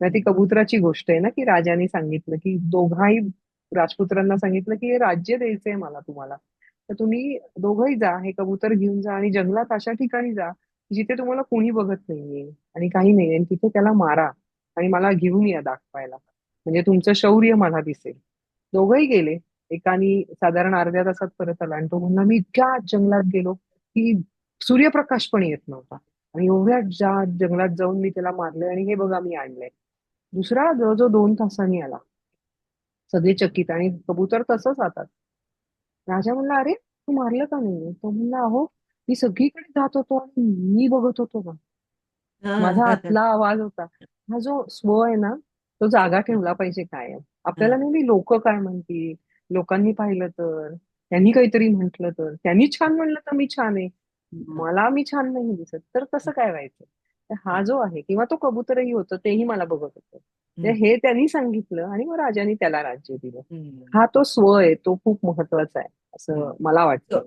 ती कबुतराची गोष्ट आहे ना की राजाने सांगितलं की दोघाही राजपुत्रांना सांगितलं की हे राज्य द्यायचंय मला तुम्हाला. तर तुम्ही दोघही जा हे कबूतर घेऊन जा आणि जंगलात अशा ठिकाणी जा जिथे तुम्हाला कोणी बघत नाहीये आणि काही नाही आणि तिथे त्याला मारा आणि मला घेऊन या दाखवायला. म्हणजे तुमचं शौर्य मला दिसेल. दोघही गेले. एकानी साधारण अर्ध्या तासात परत आला आणि तो म्हणला मी इतक्या जंगलात गेलो की सूर्यप्रकाश पण येत नव्हता. आणि एवढ्या ज्या जंगलात जाऊन मी त्याला मारलंय आणि हे बघा मी आणलंय. दुसरा जवळजवळ दोन तासांनी आला. सगळे चकित आणि कबूतर तसंच जातात. राजा म्हणला अरे तू मारलं का नाही तो म्हणला अहो मी सगळीकडे जात होतो आणि मी बघत होतो ना. माझा. आतला आवाज होता. हा जो स्व आहे ना तो जागा ठेवला पाहिजे कायम. आपल्याला नेहमी लोक काय म्हणतील? लोकांनी पाहिलं तर? त्यांनी काहीतरी म्हंटल तर? त्यांनी छान म्हणलं तर मी छान आहे. मला मी छान नाही दिसत. तर कसं काय व्हायचं? हा जो आहे किंवा तो कबूतरही होतं तेही मला बघत होतं. हे त्यांनी सांगितलं आणि मग राजाने त्याला राज्य दिलं. हा तो स्व आहे तो खूप महत्त्वाचा आहे असं मला वाटतं.